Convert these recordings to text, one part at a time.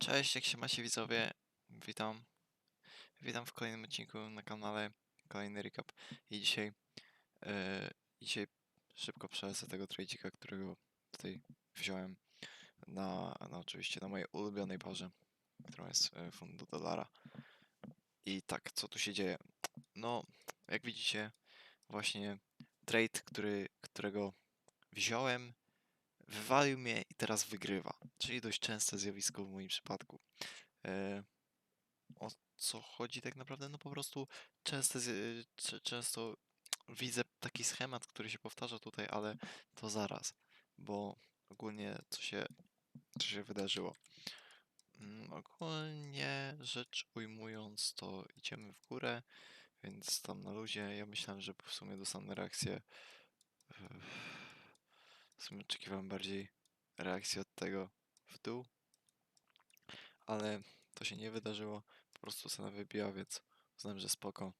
Cześć, jak się macie widzowie? Witam. Witam w kolejnym odcinku na kanale, kolejny recap. I dzisiaj, e, dzisiaj szybko przelecę tego trade'ika, którego tutaj wziąłem na, na oczywiście na mojej ulubionej parze, którą jest e, fund do dolara. I tak, co tu się dzieje? No, jak widzicie, właśnie trade, który, którego wziąłem, wywalił mnie i teraz wygrywa. Czyli dość częste zjawisko w moim przypadku. E, o co chodzi tak naprawdę? No po prostu częste, często widzę taki schemat, który się powtarza tutaj, ale to zaraz, bo ogólnie co się, co się wydarzyło. Mm, Ogólnie rzecz ujmując, to idziemy w górę, więc tam na luzie. Ja myślałem, że w sumie dostanę reakcję. W sumie oczekiwałem bardziej reakcji od tego w dół, ale to się nie wydarzyło. Po prostu cena wybiła, więc uznałem, że spoko.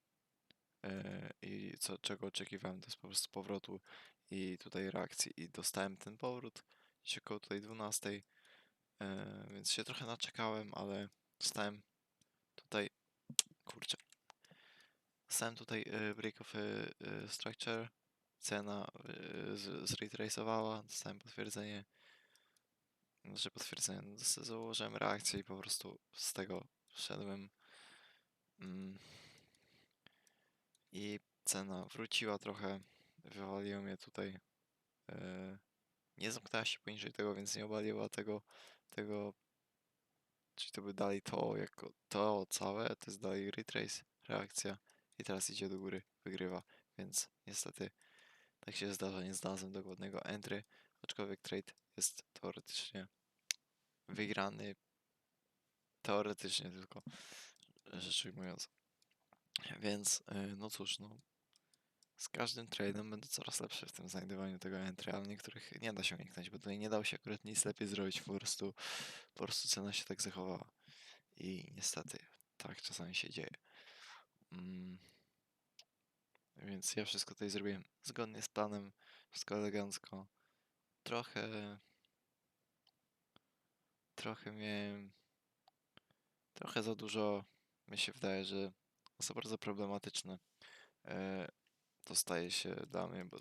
E, I co, czego oczekiwałem, to jest po prostu powrotu i tutaj reakcji. I dostałem ten powrót gdzieś około tutaj 12, e, więc się trochę naczekałem, ale dostałem tutaj, kurczę, dostałem tutaj e, break of structure, cena z- zretracowała, dostałem potwierdzenie, znaczy potwierdzenie, no, założyłem reakcję i po prostu z tego wszedłem. Mm. I cena wróciła trochę, wywaliło mnie tutaj. e, nie zamknęła się poniżej tego, więc nie obaliła tego, tego, czyli to by dalej to jako to całe, to jest dalej retrace, reakcja i teraz idzie do góry, wygrywa, więc niestety tak się zdarza, nie znalazłem dokładnego entry, aczkolwiek trade jest teoretycznie wygrany, teoretycznie tylko, rzecz ujmując. Więc, e, no cóż, no. Z każdym trade'em będę coraz lepszy w tym znajdowaniu tego entry, ale niektórych nie da się uniknąć, bo tutaj nie dało się akurat nic lepiej zrobić, po prostu, po prostu cena się tak zachowała. I niestety, tak czasami się dzieje. Mm. Więc ja wszystko tutaj zrobiłem zgodnie z planem, wszystko elegancko. Trochę, trochę miałem, trochę za dużo, mi się wydaje, że są bardzo problematyczne. E, to staje się dla mnie, bo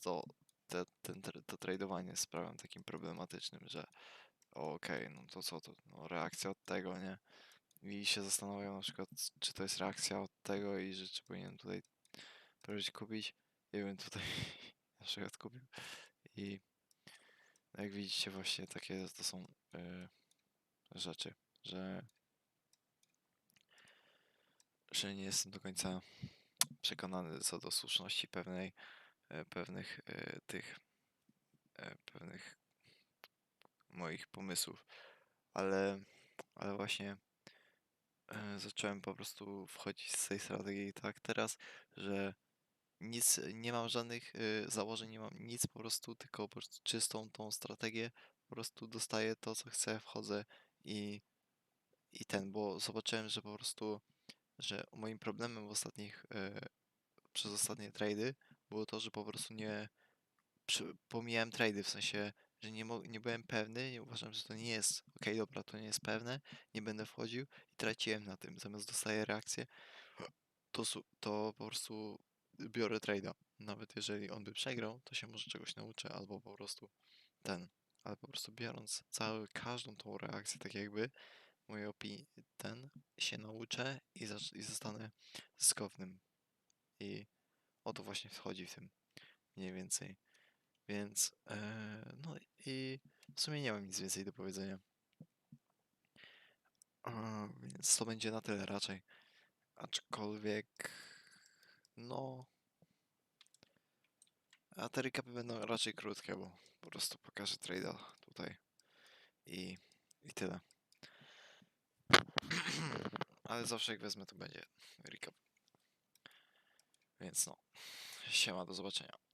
to, te, ten, to tradowanie jest sprawą takim problematycznym, że okej, no to co to, no reakcja od tego, nie? I się zastanawiam na przykład, czy to jest reakcja od tego i że czy powinienem tutaj próbować kupić. Ja bym tutaj na przykład kupił. I jak widzicie właśnie takie to są y, rzeczy, że że nie jestem do końca przekonany co do słuszności pewnej, e, pewnych e, tych, e, pewnych moich pomysłów, ale, ale właśnie e, zacząłem po prostu wchodzić z tej strategii tak teraz, że nic, nie mam żadnych e, założeń, nie mam nic, po prostu tylko po prostu czystą tą strategię, po prostu dostaję to, co chcę, wchodzę i, i ten, bo zobaczyłem, że po prostu, że moim problemem w ostatnich, e, przez ostatnie trady było to, że po prostu nie pomijałem trady, w sensie, że nie, nie byłem pewny, nie uważam, że to nie jest, okej, dobra, to nie jest pewne, nie będę wchodził i traciłem na tym, zamiast dostaję reakcję, to, to po prostu biorę trade'a. Nawet jeżeli on by przegrał, to się może czegoś nauczę, albo po prostu ten, ale po prostu biorąc cały, każdą tą reakcję, tak jakby, mojej opinii, ten, się nauczę i, i zostanę zyskownym. I o to właśnie wchodzi w tym, mniej więcej. Więc, e, no i w sumie nie mam nic więcej do powiedzenia. Więc to będzie na tyle raczej. Aczkolwiek, no. A te recapy będą raczej krótkie, bo po prostu pokażę trade'a tutaj i, i tyle. Ale zawsze jak wezmę, to będzie recap. Więc no, siema, do zobaczenia.